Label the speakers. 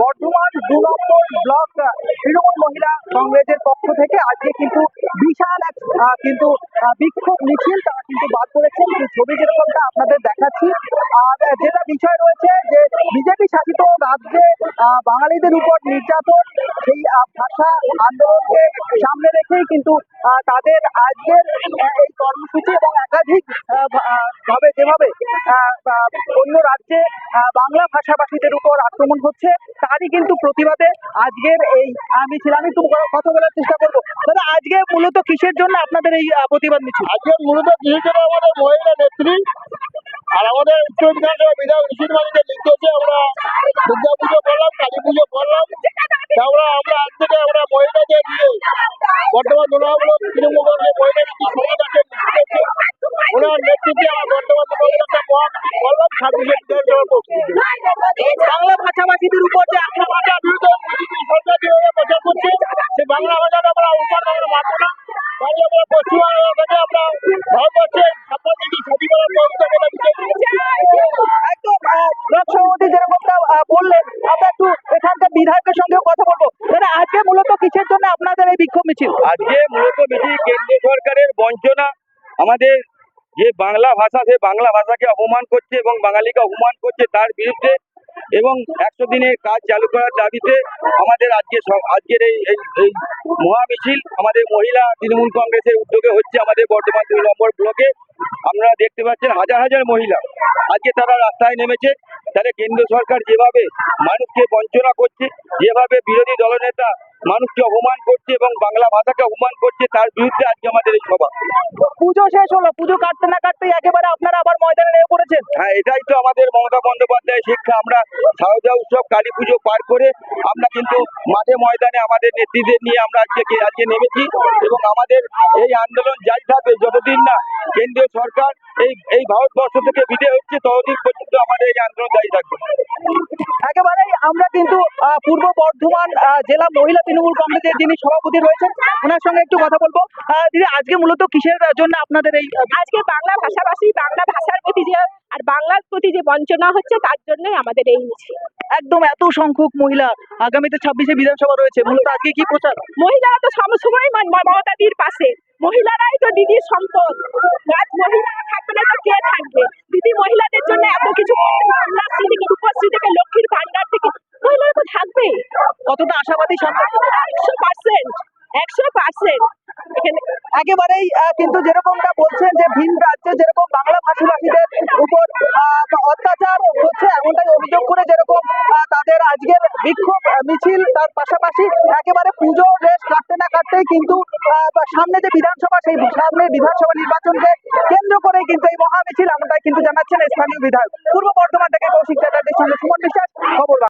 Speaker 1: বর্ধমান দু নম্বর ব্লক তৃণমূল মহিলা কংগ্রেসের পক্ষ থেকে আজকে কিন্তু বিশাল এক কিন্তু বিক্ষোভ মিছিল তারা কিন্তু বাদ করেছেন সেই ছবি যেরকমটা আপনাদের দেখাচ্ছি, আর যেটা বিষয় রয়েছে যে বিজেপি শাসিত রাজ্যে বাঙালিদের উপর নির্যাতন, সেই ভাষা আন্দোলনকে সামনে রেখেই কিন্তু তাদের আজকের এই কর্মসূচি এবং একাধিক ভাবে যেভাবে অন্য রাজ্যে বাংলা ভাষাভাষীদের উপর আক্রমণ হচ্ছে, তারই কিন্তু প্রতিবাদে আজকের এই মিছিল আমি একটু কথা বলার চেষ্টা করব। দাদা আজকে মূলত কিসের জন্য আপনাদের এই প্রতিবাদ মিছিল?
Speaker 2: আজকে মূলত দিয়েছিল আমাদের মহিলা নেত্রী আর আমাদের উচ্চ বিধানসভা বিধায়ক ঋষির বাড়িতে নির্দেশে আমরা দুর্গা পুজো করলাম কালী পুজো করলাম। তারপরে আমরা আজ থেকে আমরা মহিলাদের নিয়ে বর্তমান তৃণমূল কংগ্রেসের মহিলা নেত্রী সমাদাসের নেতৃত্বে ওনার নেতৃত্বে আমরা বর্তমান একটা করলাম ছাব্বিশে
Speaker 1: বাংলা ভাষাভাষীদের উপর যে
Speaker 2: বাংলা ভাষার বিরুদ্ধে সরকার যেভাবে প্রচার করছে সেই বাংলা ভাষাটা আমরা উন্নয়ন আমরা মানব না তাই আমরা পশ্চিমবঙ্গ আমরা ভারতবর্ষের ডিগ্রি স্বাধীনতার
Speaker 1: সভাপতি যেরকমটা বললেন, আমরা একটু এখানকার বিধায়কের সঙ্গেও কথা বলব। দাদা আজকে মূলত কিসের জন্য আপনাদের এই বিক্ষোভ মিছিল?
Speaker 3: আজকে মূলত বেশি কেন্দ্রীয় সরকারের বঞ্চনা, আমাদের যে বাংলা ভাষা, সে বাংলা ভাষাকে অপমান করছে এবং বাঙালিকে অপমান করছে তার বিরুদ্ধে এবং একশো দিনের কাজ চালু করার দাবিতে আমাদের আজকে আজকের এই এই মহামিছিল, আমাদের মহিলা তৃণমূল কংগ্রেসের উদ্যোগে হচ্ছে আমাদের বর্তমান দুই নম্বর ব্লকে আপনারা দেখতে পাচ্ছেন হাজার হাজার মহিলা। আজকে তারা রাস্তায় নেমেছে তাহলে কেন্দ্র সরকার যেভাবে মানুষকে বঞ্চনা করছে, যেভাবে বিরোধী দলনেতা মানুষকে অপমান করছে এবং বাংলা ভাষাকে অপমান করছে, তার বিরুদ্ধে আজকে আমাদের এই সভা।
Speaker 1: পুজো শেষ হলো, পুজো কাটতে না কাটতে একেবারে আপনারা আবার ময়দানে নেমে পড়েছেন।
Speaker 3: হ্যাঁ এটাই তো আমাদের মমতা বন্দ্যোপাধ্যায় শিক্ষা। আমরা শারদা উৎসব কালী পুজো পার করে আমরা কিন্তু মাঠে ময়দানে আমাদের নেতৃত্বের নিয়ে আমরা আজকে আজকে নেমেছি এবং আমাদের এই আন্দোলন জারি থাকবে যতদিন না কেন্দ্রীয় সরকার এই এই ভারতবর্ষ থেকে বিদায় হচ্ছে ততদিন পর্যন্ত আমাদের এই আন্দোলন জারি থাকবে।
Speaker 1: একেবারেই আমরা কিন্তু আহ, পূর্ব বর্ধমান আহ, জেলা মহিলা তৃণমূল কংগ্রেসের যিনি সভাপতি রয়েছেন ওনার সঙ্গে একটু কথা বলব। আহ, দিদি আজকে মূলত কিসের জন্য আপনাদের এই
Speaker 4: আজকে বাংলা ভাষাভাষী বাংলা ভাষার প্রতি যে আর বাংলার প্রতি যে বঞ্চনা হচ্ছে তার জন্যই আমাদের এই মিছিল।
Speaker 1: একদম এত সংখ্যক মহিলা আগামীতে ছাব্বিশে বিধানসভা রয়েছে। মূলত আজকে কি প্রচার?
Speaker 4: মহিলারা তো সবসময় মমতাদির পাশে। মহিলারাই তো দিদির সম্পদ। আজ মহিলারা থাকবে না তো কে থাকবে? দিদি মহিলাদের জন্য এত কিছু কন্যাশ্রী থেকে রূপশ্রী থেকে লক্ষ্মীর ভান্ডার থেকে মহিলারা তো থাকবেই
Speaker 1: কতটা আশাবাদী সামনে
Speaker 4: একশো পার্সেন্ট। একশো পার্সেন্ট। এখানে
Speaker 1: একেবারেই কিন্তু যেরকমটা বলছেন যে ভিন রাজ্যে যেরকম বাংলা ভাষাভাষীদের উপর অত্যাচার হচ্ছে, এমনটাই অভিযোগ করে যেরকম তাদের আজকের বিক্ষোভ মিছিল, তার পাশাপাশি একেবারে পুজো রেস কাটতে না কাটতেই কিন্তু সামনে যে বিধানসভা, সেই সামনে বিধানসভা নির্বাচনকে কেন্দ্র করে কিন্তু এই মহামিছিল, এমনটাই কিন্তু জানাচ্ছেন স্থানীয় বিধায়ক পূর্ব বর্ধমান থেকে কৌশিক চ্যাটার্জির সঙ্গে সুমন বিশ্বাস, খবর।